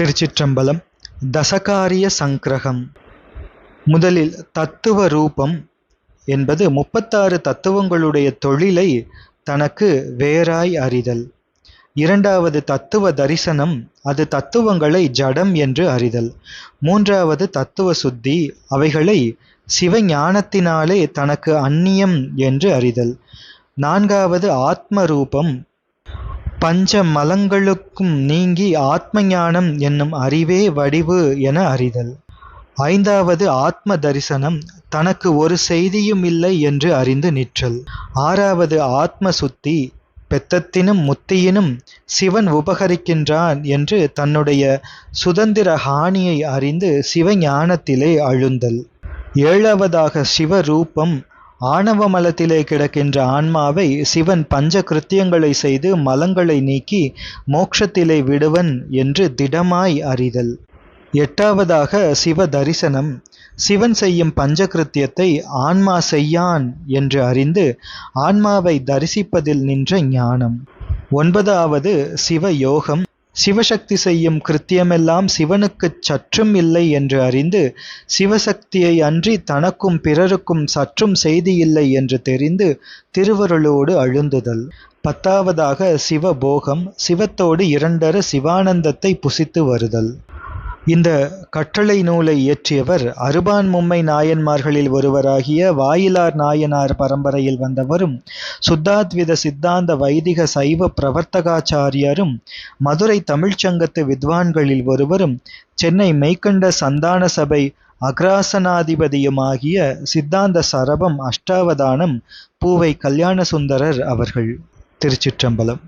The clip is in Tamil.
திருச்சிற்றம்பலம் தசகாரிய சங்கிரகம். முதலில் தத்துவ ரூபம் என்பது முப்பத்தாறு தத்துவங்களுடைய தொழிலை தனக்கு வேறாய் அறிதல். இரண்டாவது தத்துவ தரிசனம் அது தத்துவங்களை ஜடம் என்று அறிதல். மூன்றாவது தத்துவ சுத்தி அவைகளை சிவஞானத்தினாலே தனக்கு அந்நியம் என்று அறிதல். நான்காவது ஆத்ம ரூபம் பஞ்ச மலங்களுக்கும் நீங்கி ஆத்ம ஞானம் என்னும் அறிவே வடிவு என அறிதல். ஐந்தாவது ஆத்ம தரிசனம் தனக்கு ஒரு செய்தியும் இல்லை என்று அறிந்து நிற்றல். ஆறாவது ஆத்ம சுத்தி பெத்தத்தினும் முத்தியினும் சிவன் உபகரிக்கின்றான் என்று தன்னுடைய சுதந்திர ஹானியை அறிந்து சிவஞானத்திலே அழுந்தல். ஏழாவதாக சிவரூபம் ஆணவ மலத்திலே கிடக்கின்ற ஆன்மாவை சிவன் பஞ்ச கிருத்தியங்களை செய்து மலங்களை நீக்கி மோட்சத்திலே விடுவன் என்று திடமாய் அறிதல். எட்டாவதாக சிவ தரிசனம் சிவன் செய்யும் பஞ்சகிருத்தியத்தை ஆன்மா செய்யான் என்று அறிந்து ஆன்மாவை தரிசிப்பதில் நின்ற ஞானம். ஒன்பதாவது சிவ யோகம் சிவசக்தி செய்யும் கிருத்தியமெல்லாம் சிவனுக்குச் சற்றும் இல்லை என்று அறிந்து சிவசக்தியை அன்றி தனக்கும் பிறருக்கும் சற்றும் செய்தி இல்லை என்று தெரிந்து திருவருளோடு அழுந்துதல். பத்தாவதாக சிவபோகம் சிவத்தோடு இரண்டர சிவானந்தத்தை புசித்து வருதல். இந்த கட்டளை நூலை இயற்றியவர் அருபான் மும்மை நாயன்மார்களில் ஒருவராகிய வாயிலார் நாயனார் பரம்பரையில் வந்தவரும் சுத்தாத்வித சித்தாந்த வைதிக சைவ பிரவர்த்தகாச்சாரியரும் மதுரை தமிழ்ச்சங்கத்து வித்வான்களில் ஒருவரும் சென்னை மெய்கண்ட சந்தான சபை அக்ராசனாதிபதியுமாகிய சித்தாந்த சரபம் அஷ்டாவதானம் பூவை கல்யாணசுந்தரர் அவர்கள். திருச்சிற்றம்பலம்.